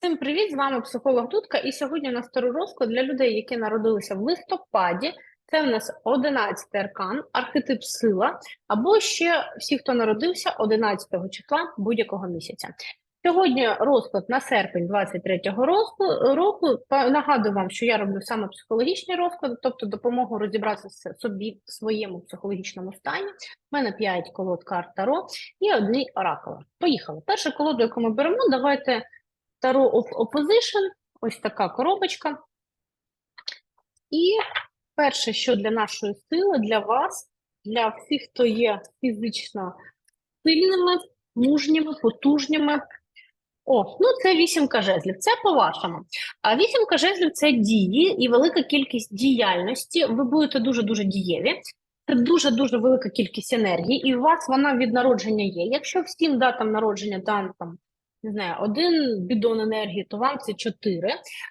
Всім привіт! З вами психолог Дудка. І сьогодні у нас старий розклад для людей, які народилися в листопаді. Це в нас 11 аркан, архетип сила, або ще всі, хто народився 11 числа будь-якого місяця. Сьогодні розклад на серпень 23-го року. Нагадую вам, що я роблю саме психологічний розклад, тобто допомогу розібратися собі в своєму психологічному стані. У мене 5 колод карт Таро і одні оракула. Поїхали. Перша колода, яку ми беремо, давайте Таро of Opposition, ось така коробочка. І перше, що для нашої сили, для вас, для всіх, хто є фізично сильними, мужніми, потужніми. О, ну це вісімка жезлів. Це по-вашому. А вісімка жезлів це дії і велика кількість діяльності. Ви будете дуже-дуже дієві. Це дуже-дуже велика кількість енергії, і у вас вона від народження є. Якщо всім датам народження дан там не знаю, один бідон енергії, то вам це чотири.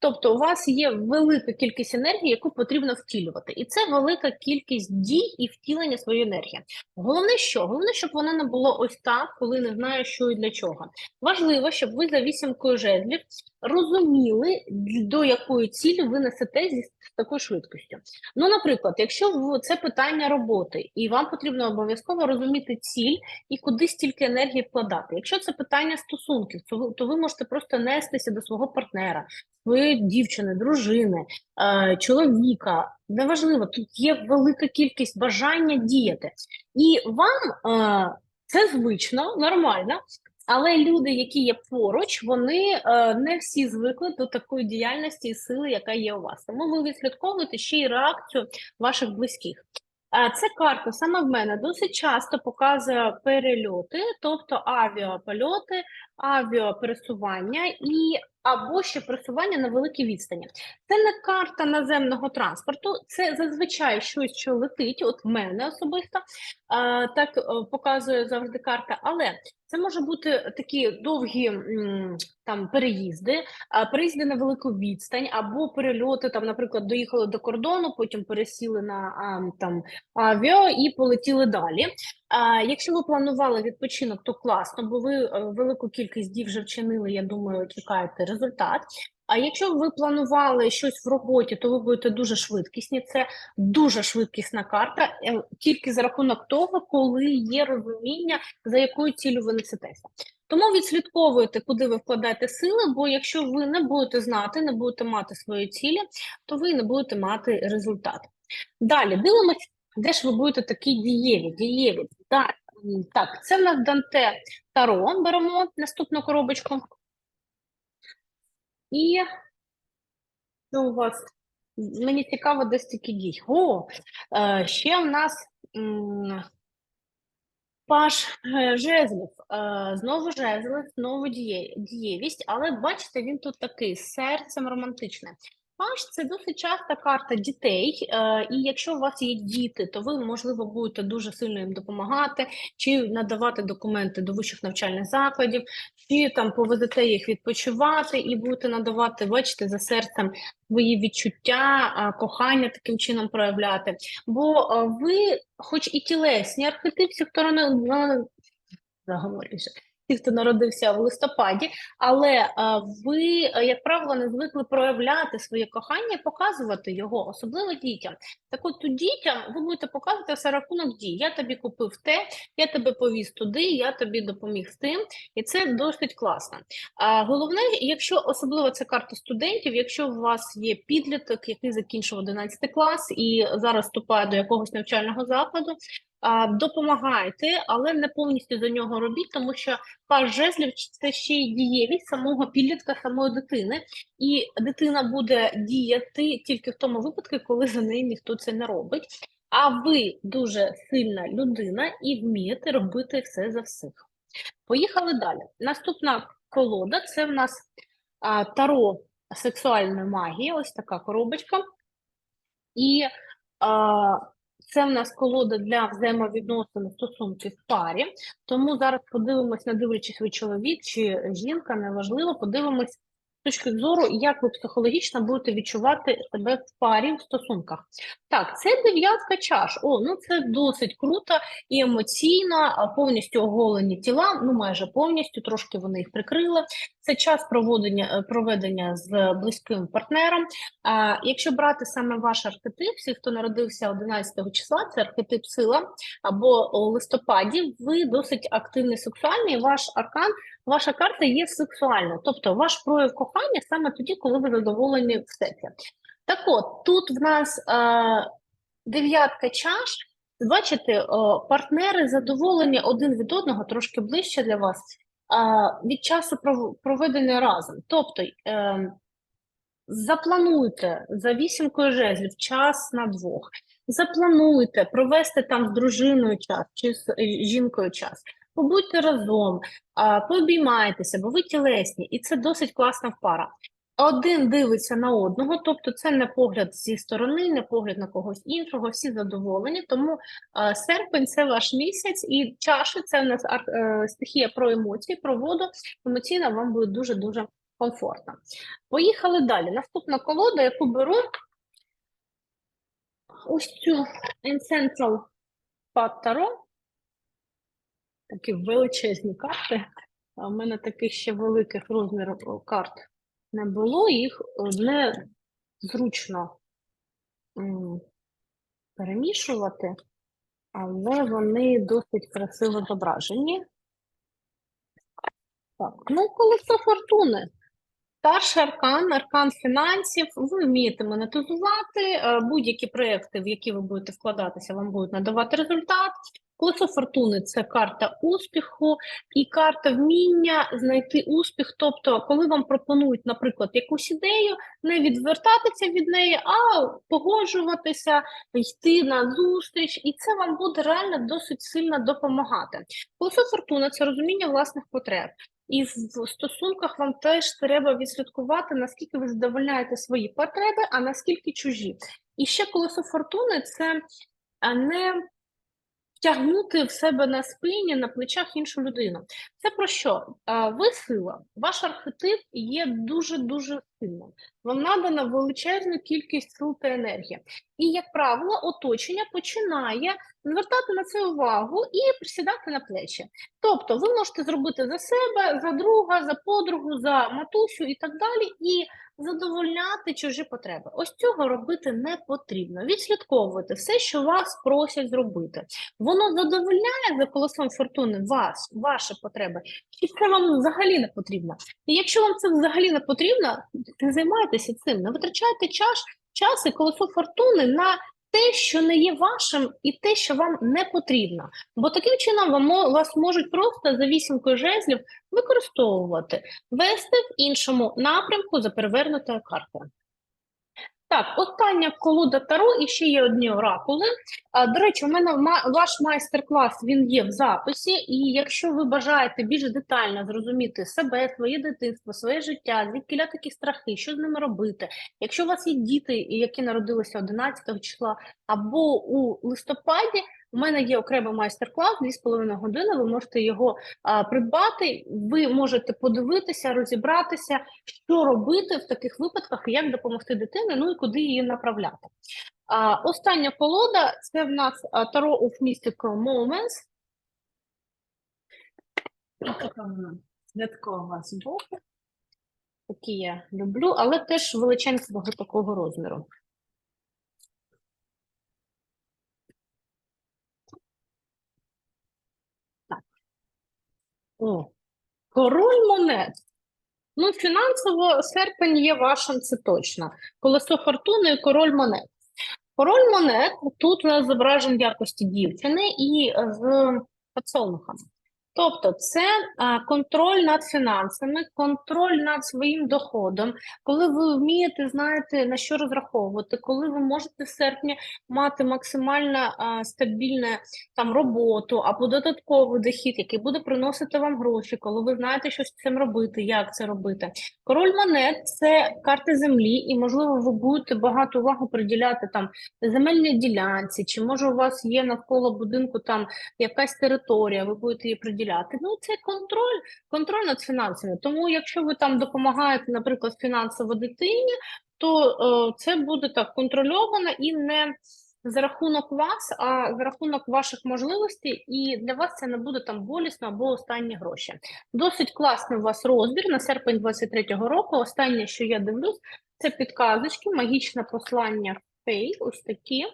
Тобто, у вас є велика кількість енергії, яку потрібно втілювати, і це велика кількість дій і втілення своєї енергії. Головне, що головне, щоб воно не було ось так, коли не знаю, що і для чого. Важливо, щоб ви за вісімкою жезлів розуміли, до якої цілі ви несете зі такою швидкістю. Ну, наприклад, якщо це питання роботи, і вам потрібно обов'язково розуміти ціль і куди стільки енергії вкладати. Якщо це питання стосунків, то ви, то ви можете просто нестися до свого партнера, своєї дівчини, дружини, е, чоловіка. Неважливо, тут є велика кількість бажання діяти. І вам е, це звично, нормально. Але люди, які є поруч, вони е, не всі звикли до такої діяльності і сили, яка є у вас. Тому ви відслідковуєте ще й реакцію ваших близьких. А Ця карта саме в мене досить часто показує перельоти, тобто авіапольоти, авіапересування і або ще пересування на великій відстані. Це не карта наземного транспорту, це зазвичай щось, що летить. От в мене особисто а, так е, показує завжди карта, але це може бути такі довгі там переїзди, переїзди на велику відстань, або перельоти, там, наприклад, доїхали до кордону, потім пересіли на там авіо і полетіли далі. А, якщо ви планували відпочинок, то класно, бо ви е, велику кількість дій вже вчинили, я думаю, чекаєте результат. А якщо ви планували щось в роботі, то ви будете дуже швидкісні. Це дуже швидкісна карта, е, тільки за рахунок того, коли є розуміння, за якою цілю ви несетеся. Тому відслідковуйте, куди ви вкладаєте сили, бо якщо ви не будете знати, не будете мати свої цілі, то ви не будете мати результат. Далі дивимось, де ж ви будете такі дієві, дієві. Так, так, це в нас Данте Таро. Беремо наступну коробочку. І ну, у вас? Мені цікаво, де стільки дій. О, е, ще в нас паш е, жезлів. Е, знову жезлив, знову діє, дієвість, але бачите, він тут такий з серцем романтичне. Паш це досить часта карта дітей, е, і якщо у вас є діти, то ви, можливо, будете дуже сильно їм допомагати, чи надавати документи до вищих навчальних закладів, чи там повезете їх відпочивати і будете надавати, бачите, за серцем свої відчуття, кохання таким чином проявляти. Бо а, ви, хоч і тілесні архетип, всі, хто на- заговорюся, ті, хто народився в листопаді, але ви, як правило, не звикли проявляти своє кохання показувати його, особливо дітям. Так от тут дітям ви будете показувати все рахунок дій. Я тобі купив те, я тебе повіз туди, я тобі допоміг з тим, і це досить класно. А головне, якщо особливо це карта студентів, якщо у вас є підліток, який закінчив 11 клас і зараз вступає до якогось навчального закладу, допомагайте, але не повністю за нього робіть, тому що пар жезлів це ще й дієвість самого підлітка, самої дитини, і дитина буде діяти тільки в тому випадку, коли за неї ніхто це не робить. А ви дуже сильна людина і вмієте робити все за всіх. Поїхали далі. Наступна колода це в нас а, таро сексуальної магії, ось така коробочка. І а, це в нас колода для взаємовідносин стосунків в парі. Тому зараз подивимось, не дивлячись ви чоловік чи жінка, неважливо, подивимось, точки зору, як ви психологічно будете відчувати себе в парі в стосунках. Так, це дев'ятка чаш. О, ну це досить круто і емоційно, повністю оголені тіла, ну майже повністю, трошки вони їх прикрили. Це час проводення, е, проведення з близьким партнером. А, якщо брати саме ваш архетип, всі, хто народився 11 числа, це архетип сила або листопаді, ви досить активний сексуальний, ваш аркан, ваша карта є сексуальна, тобто ваш прояв кохання саме тоді, коли ви задоволені в сексі. Так от, тут в нас е, дев'ятка чаш, бачите, о, партнери задоволені один від одного трошки ближче для вас а, від часу проведення разом. Тобто е, заплануйте за вісімкою жезлів час на двох. Заплануйте провести там з дружиною час чи з е, жінкою час. Побудьте разом, пообіймайтеся, бо ви тілесні, і це досить класна пара. Один дивиться на одного, тобто це не погляд зі сторони, не погляд на когось іншого, всі задоволені. Тому серпень це ваш місяць, і чаші це в нас е, стихія про емоції, про воду. Емоційно вам буде дуже дуже комфортно. Поїхали далі. Наступна колода, яку беру ось цю Ancestral Pad Tarot. Такі величезні карти. В мене таких ще великих розмірів карт не було, їх не зручно перемішувати, але вони досить красиво зображені. Так, ну, колесо фортуни. Старший аркан, аркан фінансів. Ви вмієте монетизувати е, будь-які проекти, в які ви будете вкладатися, вам будуть надавати результат. Колесо фортуни це карта успіху і карта вміння знайти успіх. Тобто, коли вам пропонують, наприклад, якусь ідею, не відвертатися від неї, а погоджуватися, йти на зустріч, і це вам буде реально досить сильно допомагати. Колесо фортуни це розуміння власних потреб. І в стосунках вам теж треба відслідкувати, наскільки ви задовольняєте свої потреби, а наскільки чужі. І ще колесо фортуни це не тягнути в себе на спині, на плечах іншу людину. Це про що? Ви сила, ваш архетип є дуже-дуже сильним. Вам надана величезна кількість сил та енергії. І, як правило, оточення починає звертати на це увагу і присідати на плечі. Тобто ви можете зробити за себе, за друга, за подругу, за матусю і так далі, і задовольняти чужі потреби. Ось цього робити не потрібно. Відслідковувати все, що вас просять зробити. Воно задовольняє за колесом фортуни вас, ваші потреби, чи це вам взагалі не потрібно? І якщо вам це взагалі не потрібно, не займайтеся цим, не витрачайте час, час і колесо фортуни на те, що не є вашим, і те, що вам не потрібно. Бо таким чином вам, вас можуть просто за вісімкою жезлів використовувати, вести в іншому напрямку за перевернутою картою. Так, остання колода Таро і ще є одні оракули. А, до речі, у мене ваш майстер-клас він є в записі, і якщо ви бажаєте більш детально зрозуміти себе, своє дитинство, своє життя, звідкіля такі страхи, що з ними робити. Якщо у вас є діти, які народилися 11 числа або у листопаді, у мене є окремий майстер-клас, 2,5 години. Ви можете його а, придбати. Ви можете подивитися, розібратися, що робити в таких випадках, як допомогти дитині, ну і куди її направляти. А, остання колода це в нас Tarot of Mystical Moments. Святкова збоку. Такі я люблю, але теж величенького такого розміру. Так. О, король монет. Ну, фінансово серпень є вашим, це точно. Колесо фортуни і король монет. Король монет тут у нас зображен якості дівчини і з подсолнухами. Тобто це контроль над фінансами, контроль над своїм доходом, коли ви вмієте, знаєте, на що розраховувати, коли ви можете в серпні мати максимально стабільну там роботу або додатковий дохід, який буде приносити вам гроші, коли ви знаєте, що з цим робити, як це робити. Король монет це карти землі, і можливо ви будете багато уваги приділяти там земельній ділянці, чи може у вас є навколо будинку там якась територія, ви будете її приділяти виділяти. Ну, це контроль, контроль над фінансами. Тому, якщо ви там допомагаєте, наприклад, фінансово дитині, то е, це буде так контрольовано і не за рахунок вас, а за рахунок ваших можливостей, і для вас це не буде там болісно або останні гроші. Досить класний у вас розбір на серпень 23-го року. Останнє, що я дивлюсь, це підказочки, магічне послання фей, ось такі.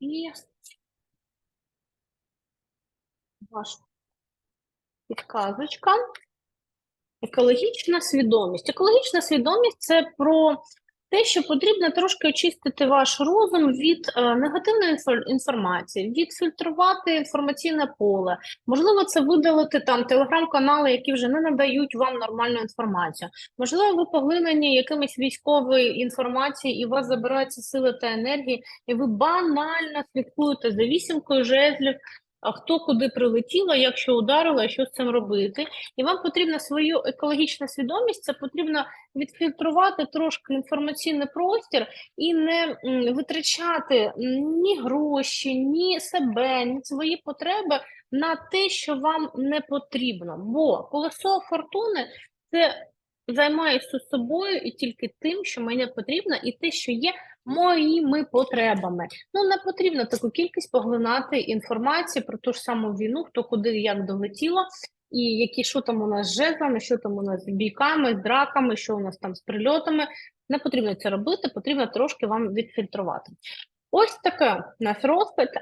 І ваша підказочка. Екологічна свідомість. Екологічна свідомість це про те, що потрібно трошки очистити ваш розум від е, негативної інфо- інформації, відфільтрувати інформаційне поле. Можливо, це видалити там телеграм-канали, які вже не надають вам нормальну інформацію. Можливо, ви поглинені якимись військовою інформацією, і у вас забираються сили та енергії, і ви банально слідкуєте за вісімкою жезлів. А хто куди прилетіло, як що ударило, що з цим робити, і вам потрібна свою екологічну свідомість. Це потрібно відфільтрувати трошки інформаційний простір і не витрачати ні гроші, ні себе, ні свої потреби на те, що вам не потрібно. Бо колесо фортуни це займаюся собою і тільки тим, що мені потрібно, і те, що є моїми потребами. Ну не потрібно таку кількість поглинати інформації про ту ж саму війну, хто куди як долетіло. І які що там у нас з жезлами, що там у нас з бійками, з драками, що у нас там з прильотами. Не потрібно це робити, потрібно трошки вам відфільтрувати. Ось таке у нас.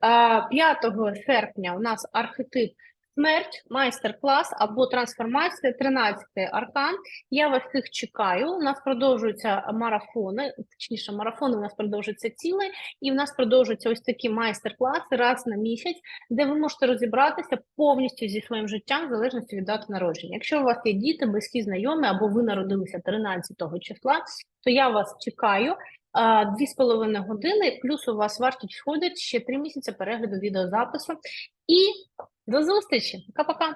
А, 5 серпня у нас архетип смерть, майстер-клас або трансформація, 13-й аркан. Я вас всіх чекаю. У нас продовжуються марафони, точніше, марафони у нас продовжуються цілий, і в нас продовжуються ось такі майстер-класи раз на місяць, де ви можете розібратися повністю зі своїм життям в залежності від дати народження. Якщо у вас є діти, близькі знайомі, або ви народилися 13 числа, то я вас чекаю. А, Дві з половиною години, плюс у вас вартість входить ще три місяці перегляду відеозапису. І до зустрічі! Пока-пока!